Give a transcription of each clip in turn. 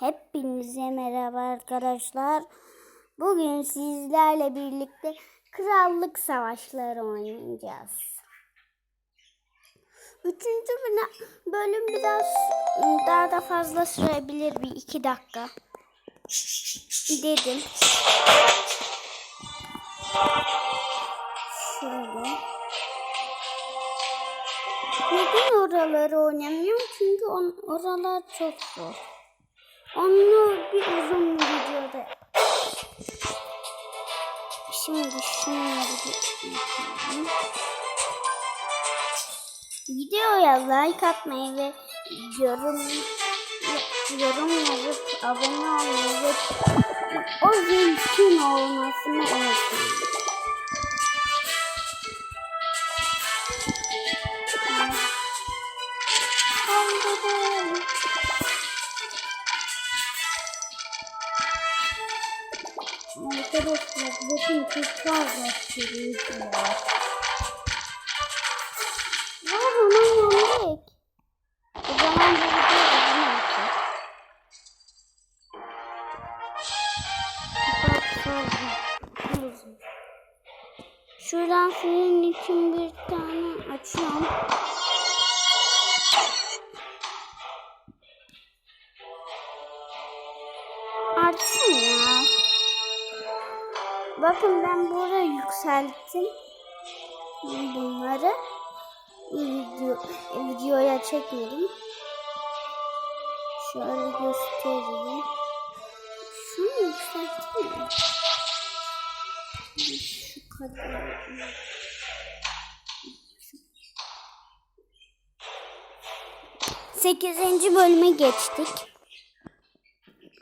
Hepinize merhaba arkadaşlar. Bugün sizlerle birlikte krallık savaşları oynayacağız. Üçüncü bölüm biraz daha da fazla sürebilir bir iki dakika. Dedim. Şöyle. Neden oraları oynamıyorum? Çünkü on, oralar çok zor. Onu bir uzun videoda. Şimdi şunları yapalım. Videoya like atmayı ve yorum yorum yazıp abone olmayı ve o zilin olmasını unutmayın. Arkadaşlar bakın çok fazla sürücü var. Var onun yandık. O zaman bu video uzun olacak. Çok fazla. Şuradan senin için bir tane açıyorum. Artsın ya. Bakın ben burada yükselttim bunları. Video, videoya çekmedim. Şöyle göstereyim. Şunu yükselteyim mi? Şu kadar. Sekizinci bölüme geçtik.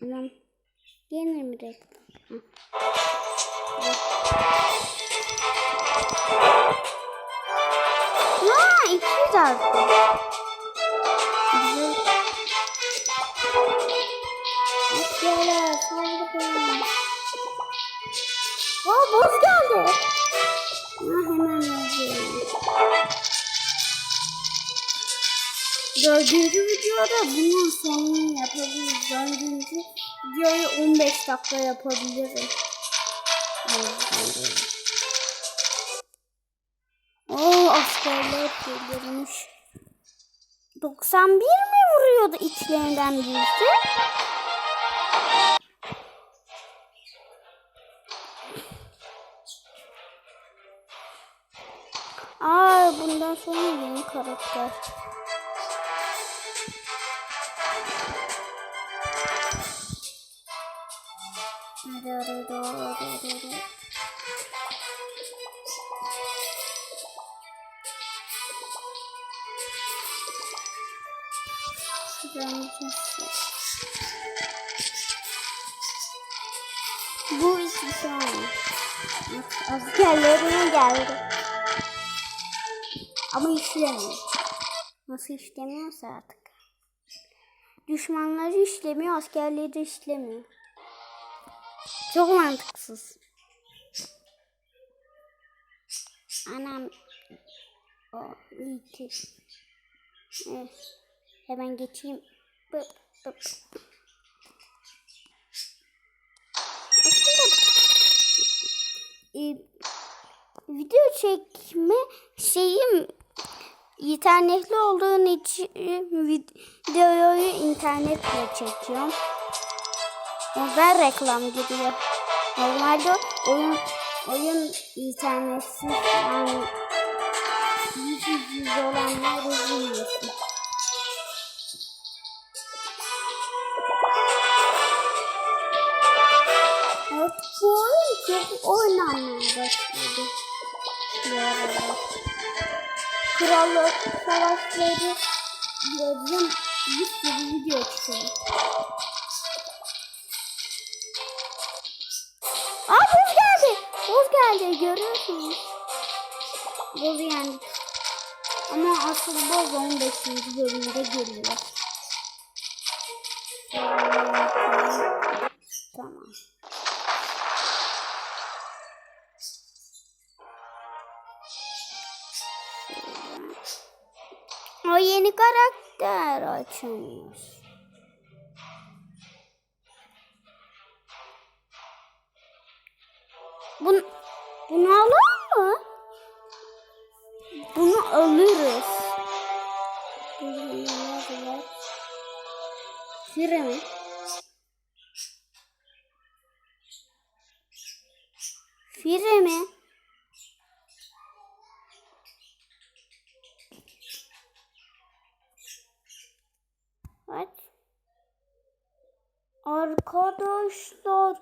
Anam. Yine mi reklam? Zarfı. Güzel. Askerler, saldırın. Aa, boz geldi. Ha, hemen yazıyorum. Dördüncü videoda bunun sonunu yapabiliriz. Dördüncü videoyu 15 dakika yapabilirim. Oo 91 mi vuruyordu içlerinden birisi? Aa bundan sonra yeni karakter. Hadi hadi hadi hadi hadi. Bu işi sonra. Askerlerine geldi. Ama işlemiyor. Nasıl işlemiyorsa artık. Düşmanları işlemiyor, askerleri işlemiyor. Çok mantıksız. Anam. O iyi ki. Evet. Hemen geçeyim. Bıp, bıp. E, video çekme şeyim internetli olduğun için videoyu internetle çekiyorum. Oradan reklam giriyor. Normalde oyun oyun internetsiz yani yüz yüz olanlar üzülmesin. Krallık savaşları yazın bir sürü video çıkıyor. Aa buz geldi. Buz geldi görüyorsunuz. Buz yendik. Ama asıl boz 15. bölümde geliyor. Tamam. O yeni karakter açılmış. Bun, bunu alır mı? Bunu alırız. Fire mi? Fire mi? Arkadaşlar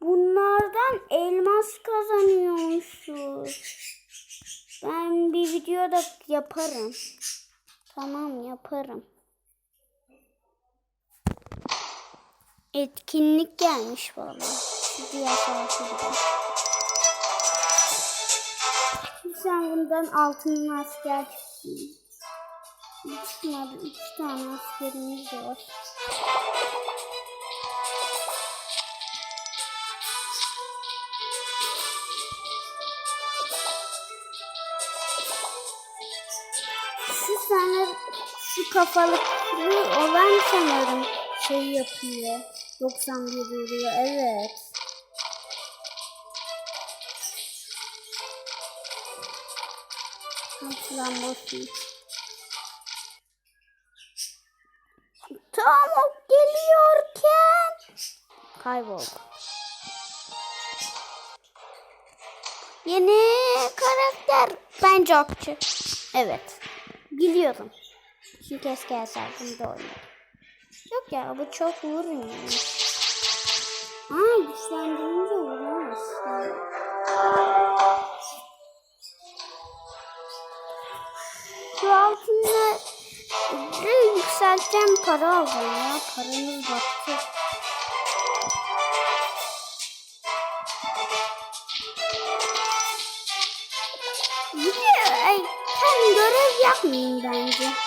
bunlardan elmas kazanıyormuşuz. Ben bir videoda yaparım. Tamam yaparım. Etkinlik gelmiş valla. Diğer. Sen bundan altın asker çıksın. Çıkmadı. İki tane askerimiz var. Şu kafalıklı olan sanırım şey yapıyor. 91 vuruyor. Evet. Aslan boşum. Tam o geliyorken kayboldu. Yeni karakter bence okçu. Evet. Biliyorum. Çünkü eski hesabımda oynadım. Yok ya bu çok vurmuyor. Aa güçlendirince vuramaz. Şu altında bir yükselten para aldım ya. Paramız battı. Video, ay, ben görev yapmayayım bence.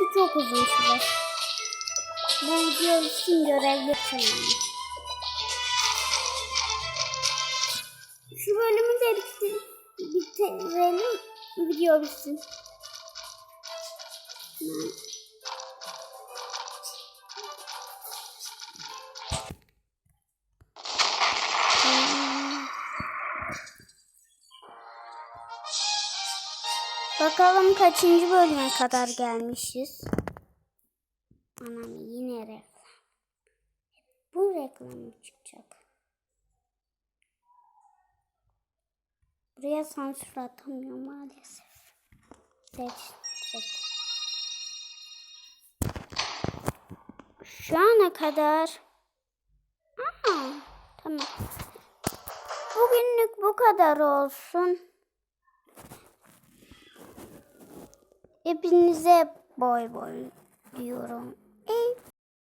Çünkü çok uzun süre. Bu video için görev yapmayayım. Şu bölümü de bitir, bitirelim. Video bitsin. Bakalım kaçıncı bölüme kadar gelmişiz. Anam yine reklam. Bu reklam çıkacak? Buraya sansür atamıyorum maalesef. Seç, seç. Şu ana kadar. Aa, tamam. Bugünlük bu kadar olsun. Hepinize boy boy diyorum. Ey